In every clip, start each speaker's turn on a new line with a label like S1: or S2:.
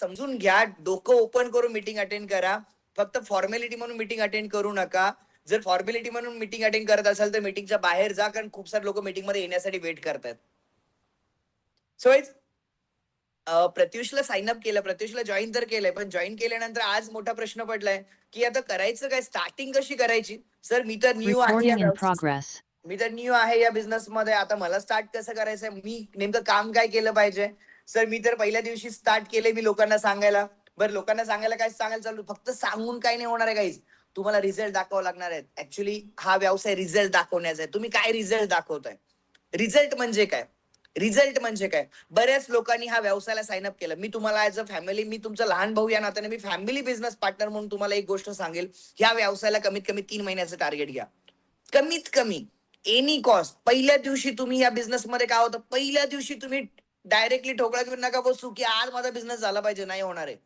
S1: समजून घ्या डोकं ओपन करून मीटिंग अटेंड करा. फक्त फॉर्मॅलिटी म्हणून मीटिंग अटेंड करू नका. जर फॉर्मॅलिटी म्हणून मीटिंग अटेंड करत असाल तर मीटिंगच्या बाहेर जा कारण खूप सारे लोक मीटिंगमध्ये येण्यासाठी वेट करतात सो प्रत्युषला साइन अप केलं प्रत्युषला जॉईन तर केलंय पण जॉईन केल्यानंतर आज मोठा प्रश्न पडलाय की आता करायचं काय? स्टार्टिंग कशी करायची? सर मी तर न्यू आहे. मी तर न्यू आहे या बिझनेस मध्ये. आता मला स्टार्ट कसं करायचंय? मी नेमकं काम काय केलं पाहिजे? सर मी तर पहिल्या दिवशी स्टार्ट केले मी लोकांना सांगायला. बरं लोकांना सांगायला काय सांगायला चालू? फक्त सांगून काय नाही होणार आहे काहीच तुम्हाला रिझल्ट दाखवावं लागणार आहे ऍक्च्युली हा व्यवसाय रिझल्ट दाखवण्याचा आहे. तुम्ही काय रिझल्ट दाखवताय? रिझल्ट म्हणजे काय? रिझल्ट म्हणजे काय? बऱ्याच लोकांनी हा व्यवसायाला साइन अप केलं. मी तुम्हाला ऍज अ फॅमिली मी तुमचा लहान भाऊ या नात्याने मी फॅमिली बिझनेस पार्टनर म्हणून तुम्हाला एक गोष्ट सांगेल. ह्या व्यवसायाला कमीत कमी तीन महिन्याचं टार्गेट घ्या. कमीत कमी एनी कॉस्ट पहिल्या दिवशी तुम्ही या बिझनेस मध्ये काय होतं? पहिल्या दिवशी तुम्ही डायरेक्टली ठोकळा घेऊन नका बसू की आज माझा बिझनेस झाला पाहिजे नाही होणार आहे.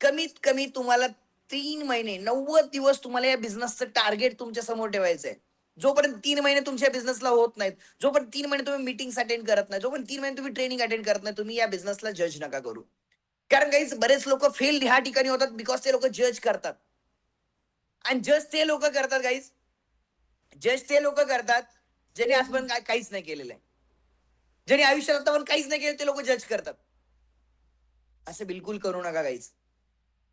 S1: कमीत कमी तुम्हाला तीन महिने नव्वद दिवस तुम्हाला या बिझनेसचं टार्गेट तुमच्यासमोर ठेवायचं आहे जोपर्यंत तीन महिने तुमच्या बिझनेसला होत नाहीत जोपर्यंत तीन महिने तुम्ही मीटिंग अटेंड करत नाही जोपर्यंत तीन महिने तुम्ही ट्रेनिंग अटेंड करत नाही तुम्ही या बिझनेसला जज नका करू. कारण काही बरेच लोक फेल ह्या ठिकाणी होतात बिकॉज ते लोक जज करतात. आणि जज ते लोक करतात गाईज जज ते लोक करतात ज्यांनी आजपर्यंत काय- काहीच नाही केलेलं आहे. ज्यांनी आयुष्यात आतापर्यंत काहीच नाही केलं ते लोक जज करतात. असं बिलकुल करू नका काहीच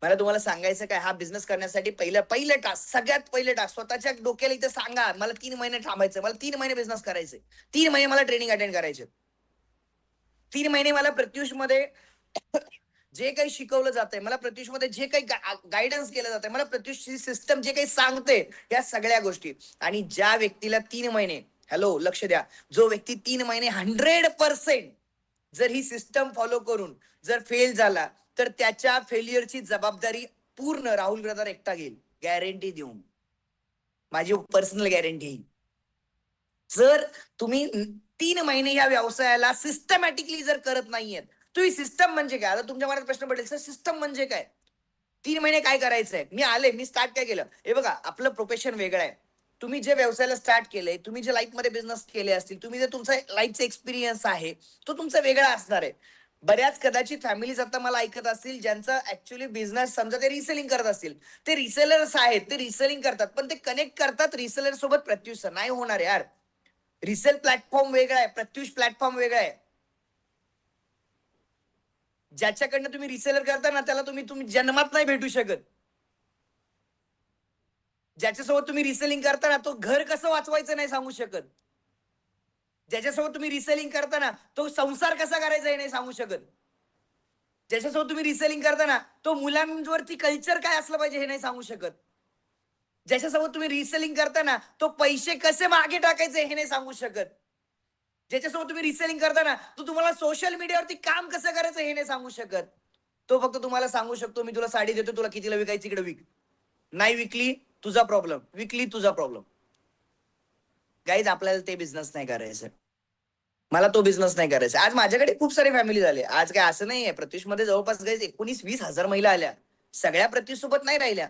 S1: मला तुम्हाला सांगायचं काय हा बिझनेस करण्यासाठी पहिलं पहिलं टास्क सगळ्यात पहिलं टास्क स्वतःच्या डोक्याला इथे सांगा मला तीन महिने थांबायचं मला तीन महिने बिझनेस करायचे तीन महिने मला ट्रेनिंग अटेंड करायचे. तीन महिने मला प्रत्युषमध्ये जे काही शिकवलं जातंय मला प्रत्युषमध्ये जे काही गायडन्स केलं जातंय मला प्रत्युषची सिस्टम जे काही सांगते या सगळ्या गोष्टी. आणि ज्या व्यक्तीला तीन महिने हॅलो लक्ष द्या. जो व्यक्ती तीन महिने हंड्रेड पर्सेंट जर ही सिस्टम फॉलो करून जर फेल झाला तर त्याच्या फेल्युअरची जबाबदारी पूर्ण राहुल ब्रदर एकटा घेईल. गॅरंटी देऊन. माझी पर्सनल गॅरंटी जर तुम्ही तीन महिने या व्यवसायाला सिस्टमॅटिकली जर करत नाहीयेत तुम्ही सिस्टम म्हणजे काय? आता तुमच्या मनात प्रश्न पडेल सर सिस्टम म्हणजे काय? तीन महिने काय करायचंय? मी आले मी स्टार्ट काय केलं? हे बघा आपलं प्रोफेशन वेगळं आहे. तुम्ही जे व्यवसायाला स्टार्ट केलंय तुम्ही जे लाईफमध्ये बिझनेस केले असतील तुम्ही जे तुमचा लाईफचा एक्सपिरियन्स आहे तो तुमचा वेगळा असणार आहे. बऱ्याच कदाचित फॅमिलीज आता मला ऐकत असतील ज्यांचा ऍक्च्युली बिझनेस समजा ते रिसेलिंग करत असतील. ते रिसेलर्स आहेत ते रिसेलिंग करतात पण ते कनेक्ट करतात रिसेलर सोबत प्रत्युष. नाही होणार यार. रिसेल प्लॅटफॉर्म वेगळा आहे प्रत्युष प्लॅटफॉर्म वेगळा आहे. ज्याच्याकडनं तुम्ही रिसेलर करता ना त्याला तुम्ही तुम्ही जन्मात नाही भेटू शकत. ज्याच्यासोबत तुम्ही रिसेलिंग करता ना तो घर कसं वाचवायचं नाही सांगू शकत. ज्याच्यासोबत तुम्ही रिसेलिंग करताना तो संसार कसा करायचा हे नाही सांगू शकत. ज्याच्यासोबत तुम्ही रिसेलिंग करताना तो मुलांवरती कल्चर काय असलं पाहिजे हे नाही सांगू शकत. ज्याच्यासोबत तुम्ही रिसेलिंग करताना तो पैसे कसे मागे टाकायचे हे नाही सांगू शकत. ज्याच्यासोबत तुम्ही रिसेलिंग करताना तो तुम्हाला सोशल मीडियावरती काम कसं करायचं हे नाही सांगू शकत. तो फक्त तुम्हाला सांगू शकतो मी तुला साडी देतो तुला कितीला विकायची इकडे विक. नाही विकली तुझा प्रॉब्लेम विकली तुझा प्रॉब्लेम गाईज आपल्याला ते बिझनेस नाही करायचं मला तो बिझनेस नाही करायचा आज माझ्याकडे खूप सारे फॅमिली झाले. आज काय असं नाहीये. प्रत्युषमध्ये जवळपास गाईज एकोणीस वीस हजार महिला आल्या. सगळ्या प्रत्युष सोबत नाही राहिल्या.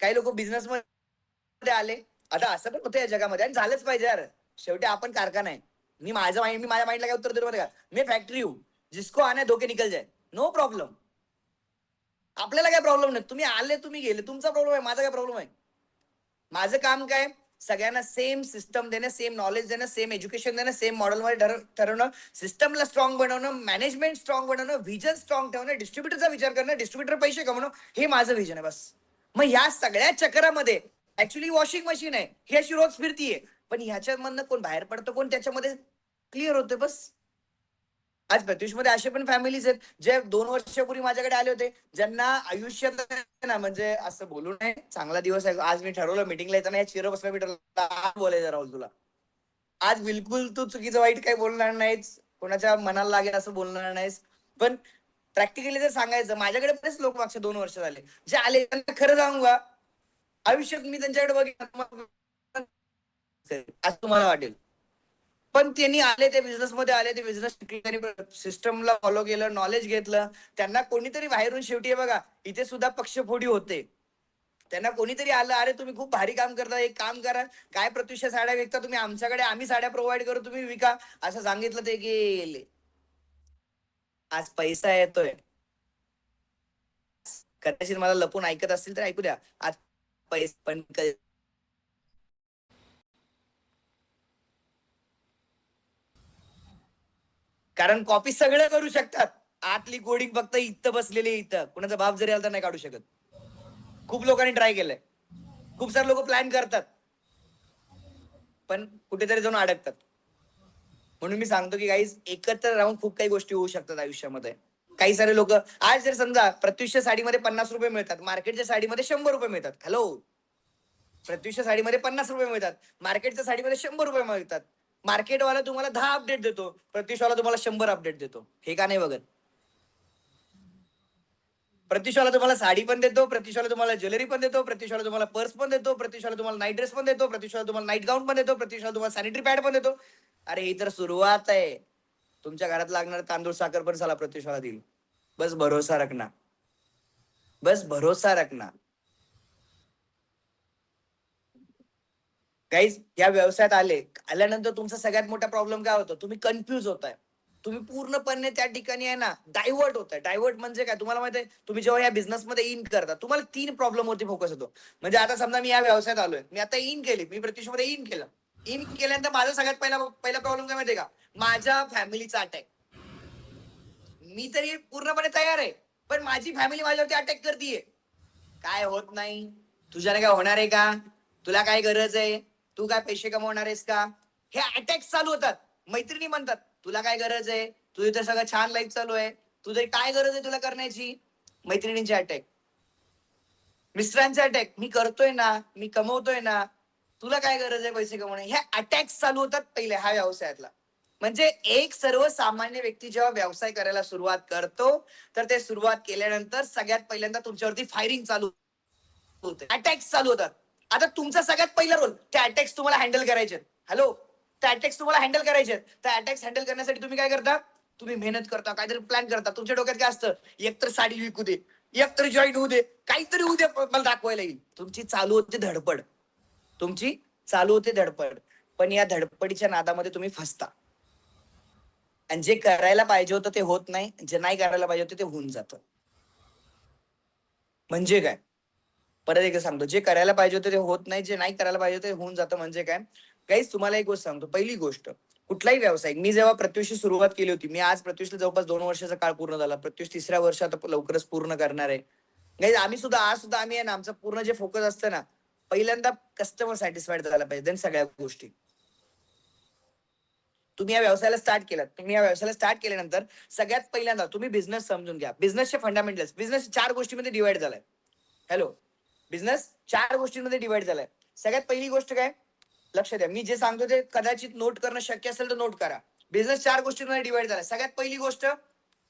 S1: काही लोक बिझनेस मध्ये आले. आता असं पण होतं या जगामध्ये. आणि झालंच पाहिजे यार. शेवटी आपण कारखाना आहे. मी माझं माइंड मी माझ्या माइंडला काय उत्तर देतो बरं का? मी फॅक्टरी येऊ जिसको आने धोके निकल जाय. नो प्रॉब्लेम आपल्याला काय प्रॉब्लेम नाही. तुम्ही आले तुम्ही गेले. तुमचा प्रॉब्लेम आहे माझा काय प्रॉब्लेम आहे? माझं काम काय? सगळ्यांना सेम सिस्टम देणं सेम नॉलेज देणं सेम एज्युकेशन देणं सेम मॉडेलमध्ये ठरवणं सिस्टमला स्ट्रॉंग बनवणं मॅनेजमेंट स्ट्रॉंग बनवणं व्हिजन स्ट्रॉंग ठेवणं डिस्ट्रीब्युटरचा विचार करणं डिस्ट्रीब्युटर पैसे कमवणं हे माझं विजन आहे बस. मग ह्या सगळ्या चक्रामध्ये ऍक्च्युली वॉशिंग मशीन आहे ही अशी रोज फिरतीये. पण ह्याच्यामधनं कोण बाहेर पडतं कोण त्याच्यामध्ये क्लिअर होतं बस. आज प्रत्युषमध्ये असे पण फॅमिलीज आहेत जे दोन वर्षापूर्वी माझ्याकडे आले होते ज्यांना आयुष्यात ना म्हणजे असं बोलू नये चांगला दिवस आहे. आज मी ठरवलं मिटिंगला येताना या चिर बसला मी ठरवलं बोलायचं राहुल तुला. आज बिलकुल तू चुकीचं वाईट काही बोलणार नाहीस कोणाच्या मनाला लागेल असं बोलणार नाहीस. पण प्रॅक्टिकली जर सांगायचं माझ्याकडे बरेच लोक मागच्या दोन वर्ष झाले जे आले त्यांना खरं सांगू का आयुष्यात मी त्यांच्याकडे बघितलं आज तुम्हाला वाटेल. पण त्यांनी आले ते बिझनेस मध्ये आले ते बिझनेस सिस्टमला फॉलो केलं नॉलेज घेतलं. त्यांना कोणीतरी बाहेरून शेवटी बघा इथे सुद्धा पक्षफोडी होते. त्यांना कोणीतरी आलं अरे तुम्ही खूप भारी काम करता एक काम करा. काय प्रत्युष साड्या विकता तुम्ही? आमच्याकडे आम्ही साड्या प्रोव्हाइड करू तुम्ही विका. असं सांगितलं ते गेले. आज पैसा येतोय. कदाचित मला लपून ऐकत असतील तर ऐकू द्या. आज पैसे पण कारण कॉपी सगळं करू शकतात. आतली कोडिंग फक्त इथं बसलेली इथं. कुणाचा बाप जरी आला तर नाही काढू शकत. खूप लोकांनी ट्राय केलंय. खूप सारे लोक प्लॅन करतात. पण कुठेतरी जाऊन अडकतात. म्हणून मी सांगतो की गाईज एकत्र राहून खूप काही गोष्टी होऊ शकतात आयुष्यामध्ये. काही सारे लोक आज जर समजा प्रत्युषच्या साडीमध्ये पन्नास रुपये मिळतात मार्केटच्या साडीमध्ये शंभर रुपये मिळतात. हॅलो प्रत्युषच्या साडीमध्ये पन्नास रुपये मिळतात. मार्केटच्या साडीमध्ये शंभर रुपये मिळतात. मार्केटवाला तुम्हाला दहा अपडेट देतो. प्रतिशवाला तुम्हाला शंभर अपडेट देतो. हे का नाही बघत? प्रतिशवाला तुम्हाला साडी पण देतो प्रतिशवाला तुम्हाला ज्वेलरी पण देतो प्रतिशवाला तुम्हाला पर्स पण देतो प्रतिशवाला तुम्हाला नाईट ड्रेस पण देतो प्रतिशवाला तुम्हाला नाईट गाऊन पण देतो प्रतिशवाला तुम्हाला सॅनिटरी पॅड पण देतो. अरे ही तर सुरुवात आहे. तुमच्या घरात लागणार तांदूळ साखर पण साला प्रतिशवाला देईल. बस भरोसा रखना. बस भरोसा रखना. काहीच या व्यवसायात आले. आल्यानंतर तुमचा सगळ्यात मोठा प्रॉब्लेम काय होतो? तुम्ही कन्फ्युज होताय. तुम्ही पूर्णपणे त्या ठिकाणी आहे ना डायव्हर्ट होत आहे डायव्हर्ट म्हणजे काय? तुम्हाला माहिती आहे तुम्ही जेव्हा या बिझनेस मध्ये इन करता तुम्हाला तीन प्रॉब्लेम वरती फोकस होतो म्हणजे आता समजा मी या व्यवसायात आलोय. मी आता इन केली. मी प्रत्युषमध्ये इन केलं. इन केल्यानंतर माझा सगळ्यात पहिला पहिला प्रॉब्लेम काय माहितीये का? माझ्या फॅमिलीचा अटॅक मी तरी पूर्णपणे तयार आहे पण माझी फॅमिली माझ्यावरती अटॅक करतीये. काय होत नाही? तुझ्याने काय होणार आहे का? तुला काय गरज आहे? तू काय पैसे कमवणार आहेस का? हे अटॅक चालू होतात. मैत्रिणी म्हणतात तुला काय गरज आहे? तुझी तर सगळं छान लाईफ चालू आहे. तुझी काय गरज आहे तुला करण्याची? मैत्रिणींचे अटॅक मिस्टरांचे अटॅक मी करतोय ना मी कमवतोय ना. तुला काय गरज आहे पैसे कमवणे? हे अटॅक्स चालू होतात पहिले हा व्यवसायातला. म्हणजे एक सर्वसामान्य व्यक्ती जेव्हा व्यवसाय करायला सुरुवात करतो तर ते सुरुवात केल्यानंतर सगळ्यात पहिल्यांदा तुमच्यावरती फायरिंग चालू होते. अटॅक्स चालू होतात. आता तुमचा सगळ्यात पहिला रोल ते अटॅक्स तुम्हाला हँडल करायचे हॅलो त्या अटॅक्स तुम्हाला हँडल करायचे त्या अटॅक्स हँडल करण्यासाठी तुम्ही काय करता? तुम्ही मेहनत करता काहीतरी प्लॅन करता. तुमच्या डोक्यात काय असतं? एकतर साडी विकू दे एकतर जॉईन होऊ दे काहीतरी होऊ दे मला दाखवायला येईल. तुमची चालू होते धडपड. तुमची चालू होते धडपड. पण या धडपडीच्या नादामध्ये तुम्ही फसता. आणि जे करायला पाहिजे होतं ते होत नाही. जे नाही करायला पाहिजे होतं ते होऊन जातं. म्हणजे काय? परत एकदा सांगतो. जे करायला पाहिजे होतं ते होत नाही जे नाही करायला पाहिजे होतं ते होऊन जातं म्हणजे काय? काहीच तुम्हाला एक गोष्ट सांगतो. पहिली गोष्ट कुठलाही व्यवसाय मी जेव्हा प्रत्युषी सुरुवात केली होती मी आज प्रत्युषला जवळपास दोन वर्षाचा काळ पूर्ण झाला. प्रत्युष तिसऱ्या वर्षात लवकरच पूर्ण करणार आहे. Guys, आम्ही सुद्धा आज सुद्धा आम्ही आहे ना आमचा पूर्ण जे फोकस असतं ना पहिल्यांदा कस्टमर सॅटिस्फाईड झाला पाहिजे देन सगळ्या गोष्टी. तुम्ही या व्यवसायाला स्टार्ट केलात. तुम्ही या व्यवसायाला स्टार्ट केल्यानंतर सगळ्यात पहिल्यांदा तुम्ही बिझनेस समजून घ्या. बिझनेसचे फंडामेंटल्स बिझनेस चार गोष्टीमध्ये डिवाइड झालाय. हॅलो बिझनेस चार गोष्टींमध्ये डिवाइड झालाय. सगळ्यात पहिली गोष्ट काय? लक्ष द्या. मी जे सांगतो ते कदाचित नोट करणं शक्य असेल तर नोट करा. बिझनेस चार गोष्टींमध्ये डिवाइड झालाय. सगळ्यात पहिली गोष्ट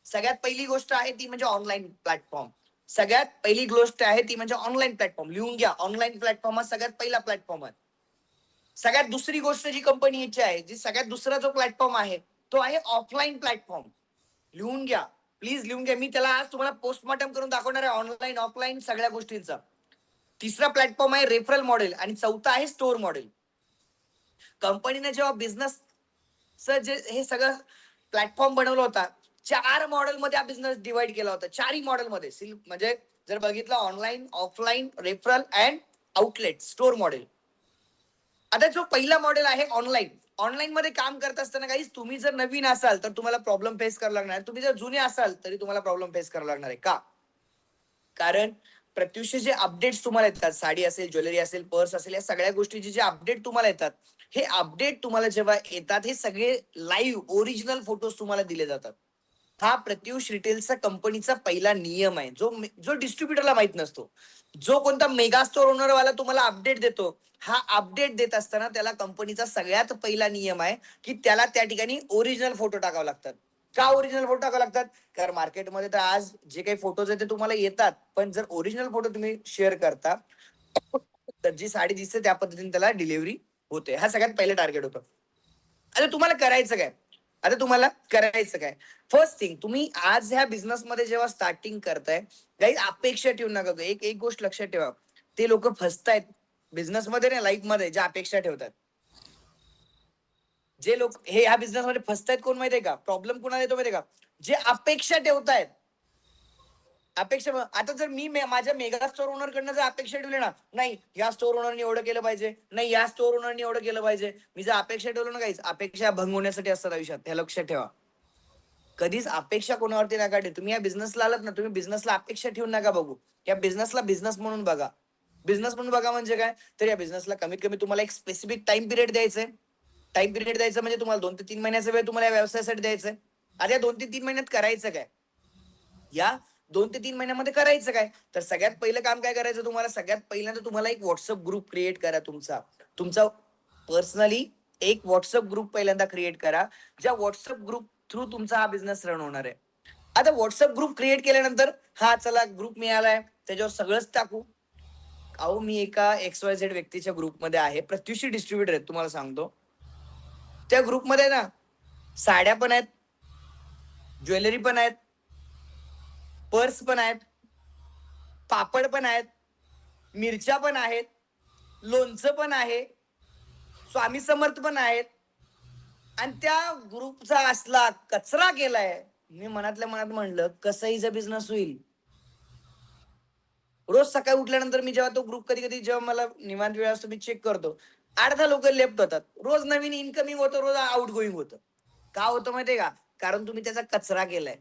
S1: सगळ्यात पहिली गोष्ट आहे ती म्हणजे ऑनलाईन प्लॅटफॉर्म सगळ्यात पहिली गोष्ट आहे ती म्हणजे ऑनलाईन प्लॅटफॉर्म लिहून घ्या. ऑनलाईन प्लॅटफॉर्म हा सगळ्यात पहिला प्लॅटफॉर्म आहे. सगळ्यात दुसरी गोष्ट जी कंपनीची आहे जी सगळ्यात दुसरा जो प्लॅटफॉर्म आहे तो आहे ऑफलाईन प्लॅटफॉर्म लिहून घ्या. प्लीज लिहून घ्या. मी त्याला आज तुम्हाला पोस्टमॉर्टम करून दाखवणार आहे ऑनलाईन ऑफलाईन सगळ्या गोष्टींचा. तिसरा प्लॅटफॉर्म आहे रेफरल मॉडेल आणि चौथा आहे स्टोअर मॉडेल कंपनीने जेव्हा बिझनेस जे हे सगळं प्लॅटफॉर्म बनवलं होता चार मॉडेल मध्ये हा बिझनेस डिवाइड केला होता. चारही मॉडेल मध्ये. म्हणजे जर बघितलं online offline referral and outlet store model आता जो पहिला मॉडेल आहे ऑनलाईन ऑनलाईन मध्ये काम करत असताना काही तुम्ही जर नवीन असाल तर तुम्हाला प्रॉब्लेम फेस करावा लागणार. तुम्ही जर जुने असाल तरी तुम्हाला प्रॉब्लेम फेस करावा लागणार आहे. का? कारण प्रत्युष जे अपडेट्स तुम्हाला येतात साडी असेल ज्वेलरी असेल पर्स असेल या सगळ्या गोष्टीचे जे अपडेट तुम्हाला येतात हे अपडेट तुम्हाला जेव्हा येतात हे सगळे लाईव्ह ओरिजिनल फोटोज तुम्हाला दिले जातात. हा प्रत्युष रिटेलचा कंपनीचा पहिला नियम आहे. जो जो डिस्ट्रीब्युटरला माहीत नसतो. जो कोणता मेगा स्टोर ओनरवाला तुम्हाला अपडेट देतो हा अपडेट देत असताना त्याला कंपनीचा सगळ्यात पहिला नियम आहे की त्याला त्या ठिकाणी ओरिजिनल फोटो टाकावे लागतात. का ओरिजिनल फोटो टाकावे लागतात? कारण मार्केटमध्ये तर आज जे काही फोटोज आहेत ते तुम्हाला येतात. पण जर ओरिजिनल फोटो तुम्ही शेअर करता तर जी साडी दिसते त्या पद्धतीने त्याला डिलिव्हरी होते. हा सगळ्यात पहिलं टार्गेट होतं. आता तुम्हाला करायचं काय? आता तुम्हाला करायचं काय? फर्स्ट थिंग तुम्ही आज ह्या बिझनेस मध्ये जेव्हा स्टार्टिंग करताय काही अपेक्षा ठेवू नका. एक एक गोष्ट लक्षात ठेवा. ते लोक फसतायत. बिझनेस मध्ये नाही लाईफमध्ये ज्या अपेक्षा ठेवतात. जे लोक हे ह्या बिझनेस मध्ये फसतायत कोण माहितीये का? प्रॉब्लेम कोणाला येतो माहितीये का? जे अपेक्षा ठेवतायत. अपेक्षा आता जर मी माझ्या मेगा स्टोर ओनर कडनं जर अपेक्षा ठेवली ना नाही या स्टोर ओनरने एवढं केलं पाहिजे. नाही या स्टोर ओनरने एवढं केलं पाहिजे. मी जर अपेक्षा ठेवलं ना काहीच अपेक्षा भंग होण्यासाठी असतात आयुष्यात. हे लक्षात ठेवा. कधीच अपेक्षा कोणावरती नका ठेव. तुम्ही या बिझनेसला आलात ना तुम्ही बिझनेसला अपेक्षा ठेवून नका बघू. या बिझनेसला बिझनेस म्हणून बघा. बिझनेस म्हणून बघा म्हणजे काय? तर या बिझनेसला कमीत कमी तुम्हाला एक स्पेसिफिक टाइम पिरियड द्यायचा आहे टाइम पिरियड द्यायचं म्हणजे तुम्हाला दोन ते तीन महिन्याचा वेळ तुम्हाला या व्यवसायासाठी आहे आता या दोन ते तीन महिन्यात करायचं काय? या दोन ते तीन महिन्यामध्ये करायचं काय? तर सगळ्यात पहिलं काम काय करायचं तुम्हाला? सगळ्यात पहिल्यांदा तुम्हाला एक व्हॉट्सअप ग्रुप क्रिएट करा तुमचा. तुमचा पर्सनली एक व्हॉट्सअप ग्रुप पहिल्यांदा क्रिएट करा ज्या व्हॉट्सअप ग्रुप थ्रू तुमचा हा बिझनेस रन होणार आहे. आता व्हॉट्सअप ग्रुप क्रिएट केल्यानंतर हा चला ग्रुप मिळालाय त्याच्यावर सगळंच टाकू. अहो मी एका एक्स वाय झेड व्यक्तीच्या ग्रुपमध्ये आहे. प्रत्युषी डिस्ट्रीब्युटर आहेत तुम्हाला सांगतो. त्या ग्रुपमध्ये ना साड्या पण आहेत ज्वेलरी पण आहेत पर्स पण आहेत पापड पण आहेत मिरच्या पण आहेत लोणचं पण आहे स्वामी समर्थ पण आहेत. आणि त्या ग्रुपचा असला कचरा केलाय मी मनातल्या मनात म्हणलं कसंहीचा बिझनेस होईल. रोज सकाळी उठल्यानंतर मी जेव्हा तो ग्रुप कधी कधी जेव्हा मला निवांत वेळ असतो मी चेक करतो. अर्धा लोक लेफ्ट होतात. रोज नवीन इन्कमिंग होतं रोज आउट गोईंग होतं. का होतं माहितीये का? कारण तुम्ही त्याचा कचरा केलाय.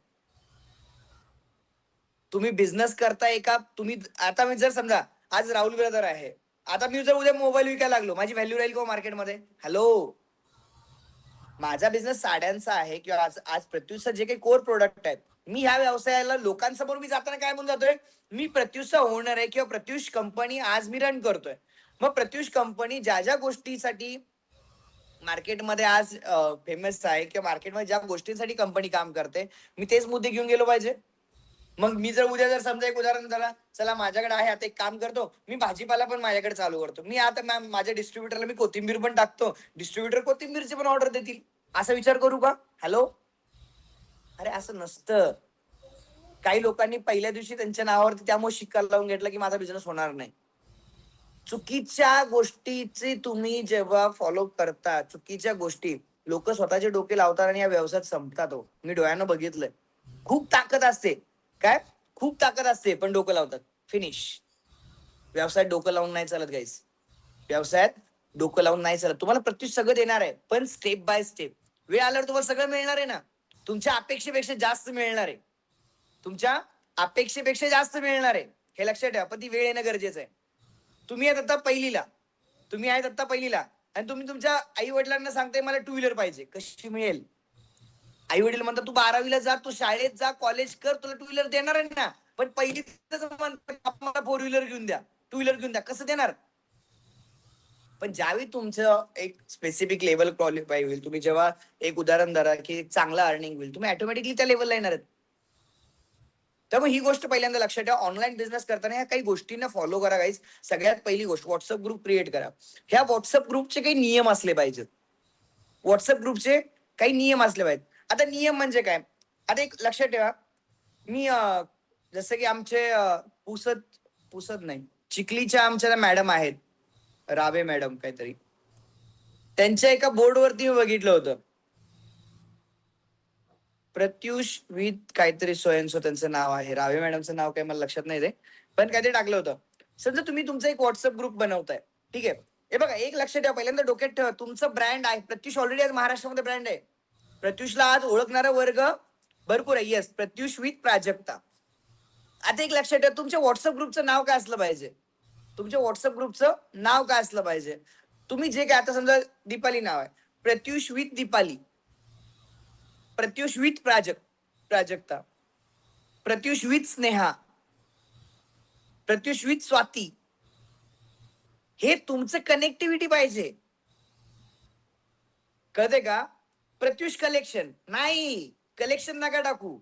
S1: तुम्ही बिझनेस करताय का? तुम्ही आता मी जर समजा आज राहुल ब्रदर आहे. आता मी जर उद्या मोबाईल विकायला लागलो माझी व्हॅल्यू राहील का हो मार्केटमध्ये हॅलो माझा बिझनेस साड्यांचा आहे किंवा आज आज प्रत्युषचा जे काही कोर प्रोडक्ट आहेत मी ह्या व्यवसायाला लोकांसमोर मी जाताना काय म्हणून जातोय? मी प्रत्युषचा ओनर आहे किंवा प्रत्युष कंपनी आज मी रन करतोय. मग प्रत्युष कंपनी ज्या ज्या गोष्टीसाठी मार्केटमध्ये आज फेमस आहे किंवा मार्केटमध्ये ज्या गोष्टींसाठी कंपनी काम करते मी तेच मुद्दे घेऊन गेलो पाहिजे. मग मी जर उद्या जर समजा एक उदाहरण झाला चला माझ्याकडे आहे आता एक काम करतो मी भाजीपाला पण माझ्याकडे चालू करतो. मी आता मॅम माझ्या डिस्ट्रीब्युटरला मी कोथिंबीर पण टाकतो. डिस्ट्रीब्युटर कोथिंबीरची पण ऑर्डर देतील. असा विचार करू का? हॅलो अरे असं नसतं. काही लोकांनी पहिल्या दिवशी त्यांच्या नावावरती त्यामुळे शिक्का लावून घेतला की माझा बिझनेस होणार नाही. चुकीच्या गोष्टीची तुम्ही जेव्हा फॉलो करता चुकीच्या गोष्टी लोक स्वतःचे डोके लावतात आणि या व्यवसायात संपतात हो. मी डोळ्यानं बघितलंय. खूप ताकद असते. काय? खूप ताकद असते पण डोकं लावतात. फिनिश व्यवसायात डोकं लावून नाही चालत गाईस व्यवसायात डोकं लावून नाही चालत. तुम्हाला प्रत्युष सगळं देणार आहे पण स्टेप बाय स्टेप वेळ आल्यावर तुम्हाला सगळं मिळणार आहे ना. तुमच्या अपेक्षेपेक्षा जास्त मिळणार आहे. तुमच्या अपेक्षेपेक्षा जास्त मिळणार आहे. हे लक्षात ठेवा पण ती वेळ येणं गरजेचं आहे. तुम्ही आहेत आता पहिलीला. तुम्ही आहेत आता पहिलीला. आणि तुम्ही तुमच्या आई वडिलांना सांगताय मला टू व्हीलर पाहिजे. कशी मिळेल? आई वडील म्हणतात तू बारावीला जा तू शाळेत जा कॉलेज कर तुला टू व्हीलर देणार आहे ना. पण पहिली मला फोर व्हीलर घेऊन द्या. टू व्हीलर घेऊन द्या. कसं देणार? पण ज्यावेळी तुमचं एक स्पेसिफिक लेवल क्वालिफाय होईल तुम्ही जेव्हा एक उदाहरण धरा की एक चांगला अर्निंग होईल तुम्ही ऑटोमॅटिकली त्या लेवलला येणार आहेत. त्यामुळे ही गोष्ट पहिल्यांदा लक्षात ठेवा. ऑनलाईन बिझनेस करताना ह्या काही गोष्टींना फॉलो करा गाईज सगळ्यात पहिली गोष्ट व्हॉट्सअप ग्रुप क्रिएट करा. ह्या व्हॉट्सअप ग्रुपचे काही नियम असले पाहिजेत. व्हॉट्सअप ग्रुपचे काही नियम असले पाहिजेत. आता नियम म्हणजे काय? आता एक लक्षात ठेवा. मी जसं की आमचे पुसत पुसत नाही. चिखलीच्या आमच्या मॅडम आहेत. रावे मॅडम काहीतरी. त्यांच्या एका बोर्डवरती मी बघितलं होतं. प्रत्युष विथ काहीतरी सोयनसो त्यांचं नाव आहे. रावे मॅडमचं नाव काही मला लक्षात नाही ते पण काहीतरी टाकलं होतं. समजा तुम्ही तुमचा एक व्हॉट्सअप ग्रुप बनवताय. ठीक आहे? हे बघा एक लक्ष ठेवा. पहिल्यांदा डोक्यात ठेवा. तुमचं ब्रँड आहे. प्रत्युष ऑलरेडी आज महाराष्ट्रामध्ये ब्रँड आहे. प्रत्युषला आज ओळखणारा वर्ग भरपूर आहे. Yes Pratyush with Prajakta. आता एक लक्षात ठेवा. तुमच्या व्हॉट्सअप ग्रुपचं नाव काय असलं पाहिजे? तुमच्या व्हॉट्सअप ग्रुपचं नाव काय असलं पाहिजे? तुम्ही जे काय आता समजा दीपाली नाव आहे. Pratyush with Deepali. Pratyush with Prajak Prajakta. Pratyush with Sneha. Pratyush with Swati. हे तुमचं कनेक्टिव्हिटी पाहिजे. कळते का? प्रत्युष कलेक्शन नाही कलेक्शन नका टाकू.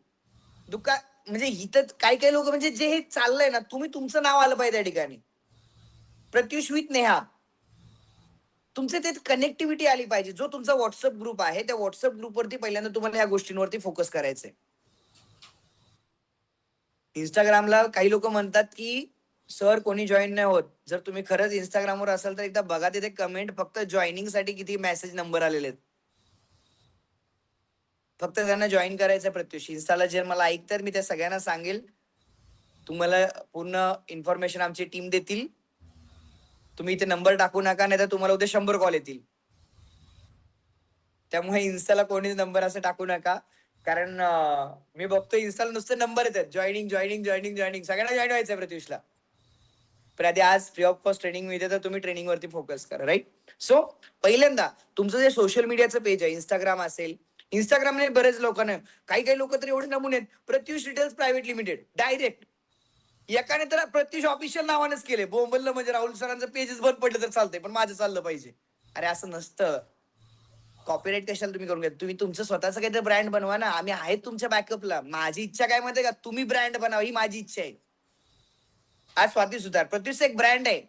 S1: दुकान म्हणजे इथं काही काही लोक म्हणजे जे हे चाललंय ना तुम्ही तुमचं नाव आलं पाहिजे त्या ठिकाणी. प्रत्युष विथ नेहा. तुमचे ते कनेक्टिव्हिटी आली पाहिजे. जो तुमचा व्हॉट्सअप ग्रुप आहे त्या व्हॉट्सअप ग्रुपवरती पहिल्यांदा तुम्हाला या गोष्टींवरती फोकस करायचंय. इंस्टाग्रामला काही लोक म्हणतात की सर कोणी जॉईन नाही होत. जर तुम्ही खरंच इंस्टाग्रामवर असाल तर एकदा बघा तिथे कमेंट फक्त जॉईनिंगसाठी किती मेसेज नंबर आलेले आहेत. फक्त त्यांना जॉईन करायचं प्रत्युष इन्स्टाला जर मला ऐकतात मी त्या सगळ्यांना सांगेल. तुम्हाला पूर्ण इन्फॉर्मेशन आमची टीम देतील. तुम्ही इथे नंबर टाकू नका नाही तर तुम्हाला उद्या शंभर कॉल येतील. त्यामुळे इन्स्टाला कोणीच नंबर असं टाकू नका. कारण मी बघतो इन्स्टाला नुसते नंबर येतात. जॉईनिंग जॉईनिंग जॉईनिंग जॉईनिंग सगळ्यांना जॉईन व्हायचं प्रत्युषला पण आधी आज फ्री ऑफ कॉस्ट ट्रेनिंग मिळते तर तुम्ही ट्रेनिंग वरती फोकस करा राईट सो पहिल्यांदा तुमचं जे सोशल मीडियाचं पेज आहे इंस्टाग्राम असेल इंस्टाग्रामने बरेच लोकांना काही काही लोक तर एवढे नमुने आहेत. Pratyush details private limited direct एकाने तर प्रत्युष ऑफिशियल नावानेच केले. बोंबललं म्हणजे राहुल सरांचं पेजेस बंद पडलं तर चालतंय पण माझं चाललं पाहिजे. अरे असं नसतं. कॉपीराईट कशाला तुम्ही करून घ्या तुम्ही तुमचं स्वतःचं काहीतरी ब्रँड बनवा ना. आम्ही आहेत तुमच्या बॅकअपला माझी इच्छा काय माहिती का? तुम्ही ब्रँड बनावा ही माझी इच्छा आहे. आज स्वाती सुधार प्रत्युष एक ब्रँड आहे.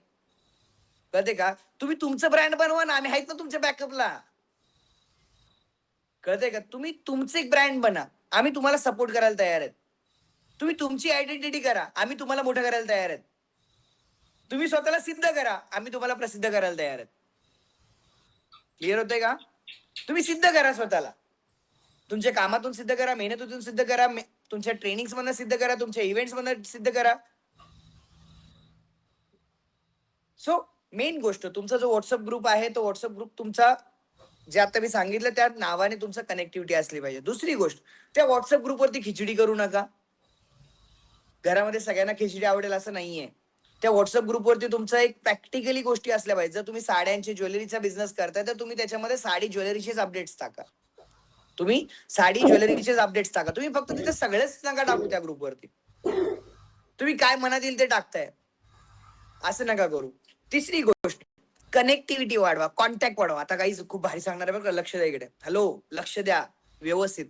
S1: कळते का? तुम्ही तुमचं ब्रँड बनवा ना. आम्ही आहेत ना तुमच्या बॅकअपला कळते का? तुम्ही तुमचं एक ब्रँड बना. आम्ही तुम्हाला सपोर्ट करायला तयार आहेत. तुम्ही तुमची आयडेंटिटी करा. आम्ही तुम्हाला मोठं करायला तयार आहेत. तुम्ही स्वतःला सिद्ध करा. आम्ही तुम्हाला प्रसिद्ध करायला तयार आहेत. क्लिअर होतंय का? तुम्ही सिद्ध करा स्वतःला. तुमच्या कामातून सिद्ध करा मेहनतीतून सिद्ध करा मे- तुमच्या ट्रेनिंग मधनं सिद्ध करा तुमच्या इव्हेंट्स मधनं सिद्ध करा. सो मेन गोष्ट तुमचा जो व्हॉट्सअप ग्रुप आहे तो व्हॉट्सअप ग्रुप तुमचा जे आता मी सांगितलं त्या नावाने तुमचं कनेक्टिव्हिटी असली पाहिजे. दुसरी गोष्ट त्या व्हॉट्सअप ग्रुपवरती खिचडी करू नका. घरामध्ये सगळ्यांना खिचडी आवडेल असं नाहीये. त्या व्हॉट्सअप ग्रुपवरती तुमचा एक प्रॅक्टिकली गोष्टी असल्या पाहिजे जर तुम्ही साड्यांची ज्वेलरीचा बिझनेस करताय तर तुम्ही त्याच्यामध्ये साडी ज्वेलरीचेच अपडेट्स टाका. तुम्ही साडी ज्वेलरीचेच अपडेट्स टाका. तुम्ही फक्त तिथे सगळेच नका टाकू त्या ग्रुपवरती तुम्ही काय मनात येईल ते टाकताय. असं नका करू. तिसरी गोष्ट कनेक्टिव्हिटी वाढवा कॉन्टॅक्ट वाढवा. आता काही खूप भारी सांगणार आहे बरं लक्ष द्या इकडे. हॅलो लक्ष द्या व्यवस्थित.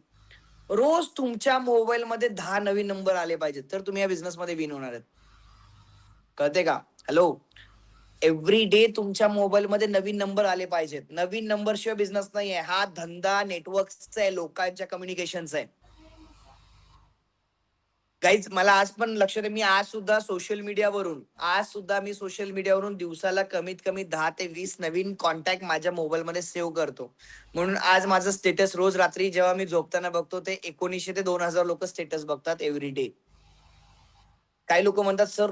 S1: रोज तुमच्या मोबाईल मध्ये दहा नवीन नंबर आले पाहिजेत. तर तुम्ही या बिझनेस मध्ये विन होणार आहेत. कळते का? हॅलो एव्हरी डे तुमच्या मोबाईल मध्ये नवीन नंबर आले पाहिजेत. नवीन नंबर शिवाय बिझनेस नाही आहे हा धंदा नेटवर्कचा आहे लोकांच्या कम्युनिकेशनचा आहे. काहीच मला आज पण लक्ष दे मी आज सुद्धा सोशल मीडियावरून आज सुद्धा मी सोशल मीडियावरून दिवसाला कमीत कमी दहा ते वीस नवीन कॉन्टॅक्ट माझ्या मोबाईल मध्ये सेव्ह करतो. म्हणून आज माझं स्टेटस रोज रात्री जेव्हा मी झोपताना बघतो ते एकोणीसशे ते दोन हजार लोक स्टेटस बघतात एव्हरी डे काही लोक म्हणतात सर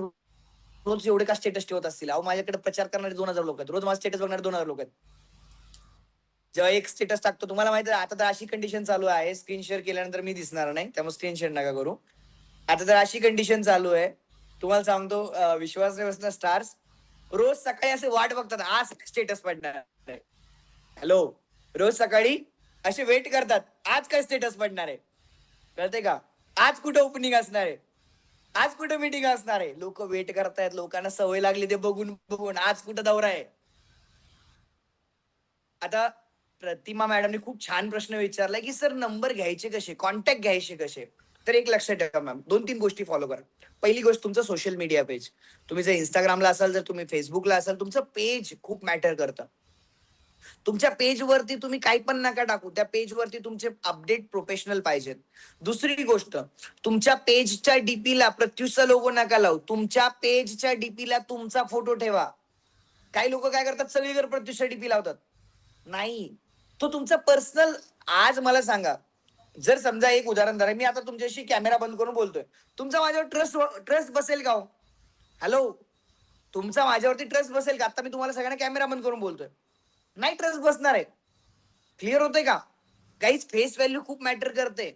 S1: रोज एवढे का स्टेटस ठेवत असतील? अहो माझ्याकडे प्रचार करणारे दोन हजार लोक आहेत. रोज माझा स्टेटस बघणारे दोन हजार लोक आहेत. जेव्हा एक स्टेटस टाकतो तुम्हाला माहिती आहे आता तर अशी कंडिशन चालू आहे स्क्रीन शेअर केल्यानंतर मी दिसणार नाही त्यामुळे स्क्रीन शेअर नका करू. आता तर अशी कंडिशन चालू आहे. तुम्हाला सांगतो विश्वास बसणार स्टार्स रोज सकाळी असे वाट बघतात आज स्टेटस पडणार हॅलो रोज सकाळी असे वेट करतात आज काय स्टेटस पडणार आहे? कळते का? आज कुठं ओपनिंग असणार आहे? आज कुठं मीटिंग असणार आहे? लोक वेट करतायत लोकांना सवय लागली ते बघून बघून आज कुठं दौरा आहे? आता प्रतिमा मॅडमने खूप छान प्रश्न विचारलाय की सर नंबर घ्यायचे कसे? कॉन्टॅक्ट घ्यायचे कसे? तर एक लक्षात ठेवा मॅम. दोन तीन गोष्टी फॉलो करा. पहिली गोष्ट तुमचं सोशल मीडिया पेज तुम्ही जर इंस्टाग्रामला असाल जर तुम्ही फेसबुकला असाल तुमचं पेज खूप मॅटर करतं. तुमच्या पेजवरती तुम्ही काही पण नका टाकू. त्या पेजवरती तुमचे अपडेट प्रोफेशनल पाहिजेत. दुसरी गोष्ट तुमच्या पेजच्या डीपीला प्रत्युषचा लोगो नका लावू. तुमच्या पेजच्या डीपीला तुमचा फोटो ठेवा. काही लोक काय करतात? सगळीकडे प्रत्युषा डीपी लावतात. नाही. तो तुमचा पर्सनल आज मला सांगा. जर समजा एक उदाहरण धरा मी आता तुमच्याशी कॅमेरा बंद करून बोलतोय. तुमचा माझ्यावर ट्रस्ट ट्रस्ट बसेल का हॅलो तुमचा माझ्यावरती ट्रस्ट बसेल का? आता मी तुम्हाला सगळ्यांना कॅमेरा बंद करून बोलतोय. नाही ट्रस्ट बसणार आहे. क्लिअर होतंय का? काहीच फेस व्हॅल्यू खूप मॅटर करते.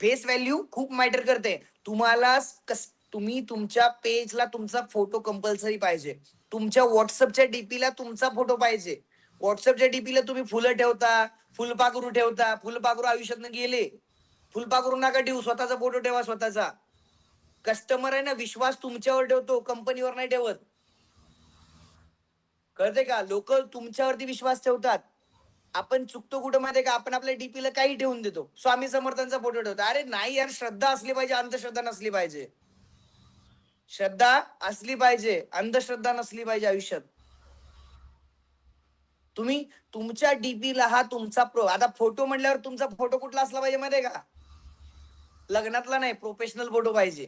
S1: फेस व्हॅल्यू खूप मॅटर करते. तुम्हाला कस तुम्ही तुमच्या पेजला तुमचा फोटो कंपल्सरी पाहिजे. तुमच्या व्हॉट्सअपच्या डीपीला तुमचा फोटो पाहिजे. व्हॉट्सअपच्या डीपीला तुम्ही फुलं ठेवता. फुलपाखरू ठेवता फुलपाखरू आयुष्यातनं गेले. फुलपाखरू नका ठेवू स्वतःचा फोटो ठेवा स्वतःचा. कस्टमर आहे ना विश्वास तुमच्यावर ठेवतो कंपनीवर नाही ठेवत. कळते का? लोक तुमच्यावरती विश्वास ठेवतात. आपण चुकतो कुठं माहिती का? आपण आपल्या डीपीला काही ठेवून देतो. स्वामी समर्थांचा फोटो ठेवतो. अरे नाही यार श्रद्धा असली पाहिजे अंधश्रद्धा नसली पाहिजे. श्रद्धा असली पाहिजे अंधश्रद्धा नसली पाहिजे आयुष्यात. तुम्ही तुमच्या डीपीला हा तुमचा प्रो आता फोटो म्हणल्यावर तुमचा फोटो कुठला असला पाहिजे माहिती का? लग्नातला नाही प्रोफेशनल फोटो पाहिजे.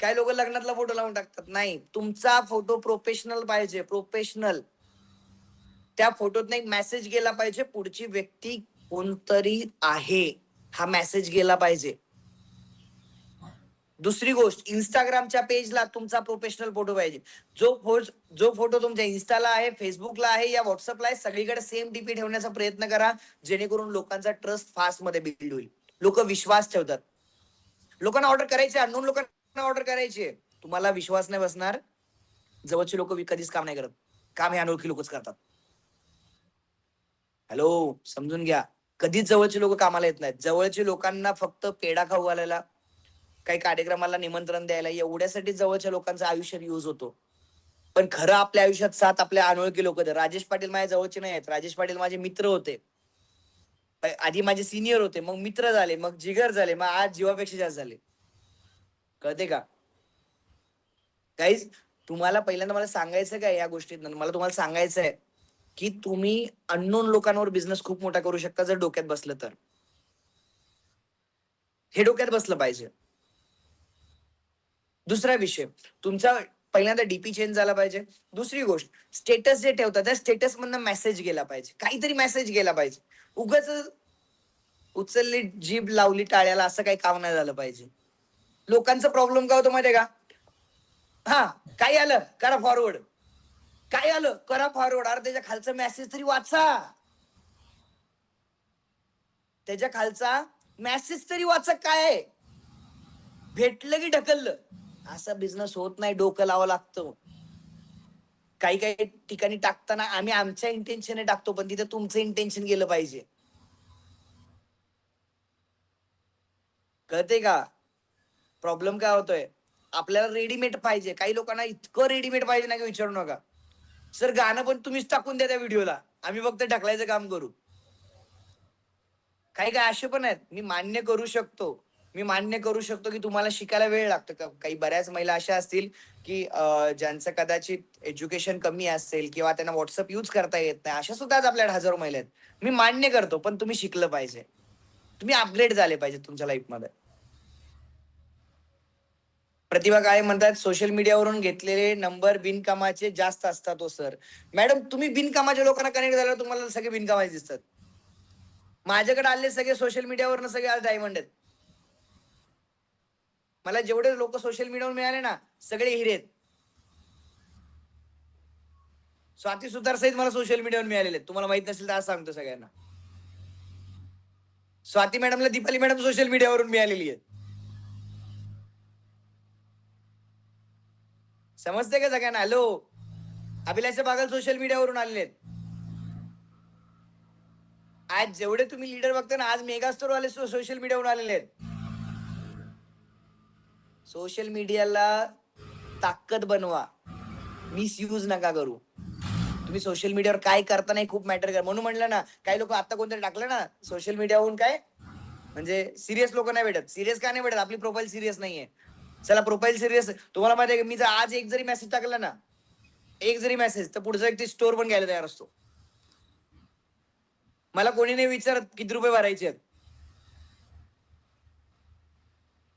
S1: काय लोक लग्नातला फोटो लावून टाकतात. नाही तुमचा फोटो प्रोफेशनल पाहिजे प्रोफेशनल त्या फोटोत एक मेसेज गेला पाहिजे पुढची व्यक्ती कोणतरी आहे. हा मेसेज गेला पाहिजे. दुसरी गोष्ट इंस्टाग्रामच्या पेजला तुमचा प्रोफेशनल फोटो पाहिजे. जो जो फोटो तुमच्या इन्स्टाला आहे फेसबुकला आहे या व्हॉट्सअपला आहे सगळीकडे सेम डीपी ठेवण्याचा प्रयत्न करा जेणेकरून लोकांचा ट्रस्ट फास्टमध्ये बिल्ड होईल. लोक विश्वास ठेवतात. लोकांना ऑर्डर करायचे अननोन लोकांना ऑर्डर करायचे. तुम्हाला विश्वास नाही बसणार. जवळचे लोक कधीच काम नाही करत. काम हे अनोळखी लोकच करतात. हॅलो समजून घ्या. कधीच जवळचे लोक कामाला येत नाहीत. जवळचे लोकांना फक्त पेढा खाऊ घालायला काही कार्यक्रमाला निमंत्रण द्यायला एवढ्यासाठी जवळच्या लोकांचं आयुष्य युज होतो. पण खरं आपल्या आयुष्यात साथ आपल्या अनोळखी लोक होते राजेश पाटील माझ्या जवळचे नाही आहेत. राजेश पाटील माझे मित्र होते. आधी माझे सिनियर होते. मग मित्र झाले मग जिगर झाले मग आज जीवापेक्षा जास्त झाले. कळते का? काहीच तुम्हाला पहिल्यांदा मला सांगायचं काय या गोष्टीत मला तुम्हाला सांगायचं आहे की तुम्ही अननोन लोकांवर बिझनेस खूप मोठा करू शकता जर डोक्यात बसलं तर. हे डोक्यात बसलं पाहिजे. दुसरा विषय. तुमचा पहिल्यांदा डीपी चेंज झाला पाहिजे. दुसरी गोष्ट स्टेटस जे ठेवतात त्या स्टेटस मधनं मेसेज गेला पाहिजे. काहीतरी मेसेज गेला पाहिजे. उगाच उचलली जीभ लावली टाळ्याला असं काही काम नाही झालं पाहिजे. लोकांचा प्रॉब्लेम काय होतो माहितीये का? हा काय आलं? करा फॉरवर्ड काय आलं? करा फॉरवर्ड अरे त्याच्या खालचा मेसेज तरी वाचा. त्याच्या खालचा मेसेज तरी वाचा. काय? भेटलं की ढकललं. असा बिझनेस होत नाही डोकं लावावं लागतं. काही काही ठिकाणी टाकताना आम्ही आमच्या इंटेन्शनने टाकतो पण तिथे तुमचं इंटेन्शन गेलं पाहिजे. कळते का? प्रॉब्लेम काय होतोय? आपल्याला रेडीमेड पाहिजे. काही लोकांना इतकं रेडीमेड पाहिजे ना की विचारू नका. सर गाणं पण तुम्हीच टाकून द्या त्या व्हिडिओला आम्ही फक्त ढकलायचं काम करू. काही काय असे पण आहेत. मी मान्य करू शकतो. मी मान्य करू शकतो की तुम्हाला शिकायला वेळ लागतो. का- काही बऱ्याच महिला अशा असतील की ज्यांचं कदाचित एज्युकेशन कमी असेल किंवा त्यांना व्हॉट्सअप यूज करता येत नाही अशा सुद्धा आपल्याकडे हजारो महिला आहेत. मी मान्य करतो पण तुम्ही शिकलं पाहिजे. तुम्ही अपग्रेड झाले पाहिजे तुमच्या लाईफमध्ये. प्रतिभा काय म्हणतात सोशल मीडियावरून घेतलेले नंबर बिनकामाचे जास्त असतात हो सर. मॅडम तुम्ही बिनकामाच्या लोकांना कनेक्ट झाल्यावर तुम्हाला सगळे बिनकामाचे दिसतात. माझ्याकडे आले सगळे सोशल मीडियावरनं सगळे आज डायमंड आहेत. मला जेवढे लोक सोशल मीडियावर मिळाले ना सगळे हिरे स्वाती सुतार सहित मला सोशल मीडियावर मिळालेले आहेत. तुम्हाला माहीत नसेल तर आज सांगतो सगळ्यांना. स्वाती मॅडमला दीपाली मॅडम सोशल मीडियावरून मिळालेली आहे समजते का सगळ्यांना? हॅलो अभिलाषा बागल सोशल मीडियावरून आलेले आहेत. आज जेवढे तुम्ही लीडर बघता ना आज मेगा स्टोर वाले सोशल मीडियावरून आलेले आहेत. सोशल मीडियाला ताकद बनवा. मिस यूज नका करू. तुम्ही सोशल मीडियावर काय करता नाही खूप मॅटर कर. म्हणून म्हणलं ना काही लोक आता कोणतरी टाकलं ना सोशल मीडियावरून काय? म्हणजे सिरियस लोक नाही भेटत. सिरियस का नाही भेटत? आपली प्रोफाईल सिरियस नाहीये. चला प्रोफाईल सिरियस. तुम्हाला माहिती आहे का मी जर आज एक जरी मेसेज टाकला ना एक जरी मेसेज तर पुढचा व्यक्ती स्टोर पण घ्यायला तयार असतो. मला कोणी नाही विचारत किती रुपये भरायचे आहेत.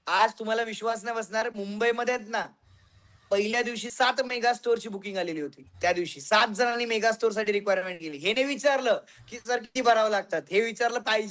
S1: आज तुम्हाला विश्वास नाही बसणार मुंबईमध्ये आहेत ना पहिल्या दिवशी सात मेगा स्टोअरची बुकिंग आलेली होती. त्या दिवशी सात जणांनी मेगा स्टोअरसाठी रिक्वायरमेंट केली. हे विचारलं की सर किती भरावं लागतात? हे विचारलं पाहिजे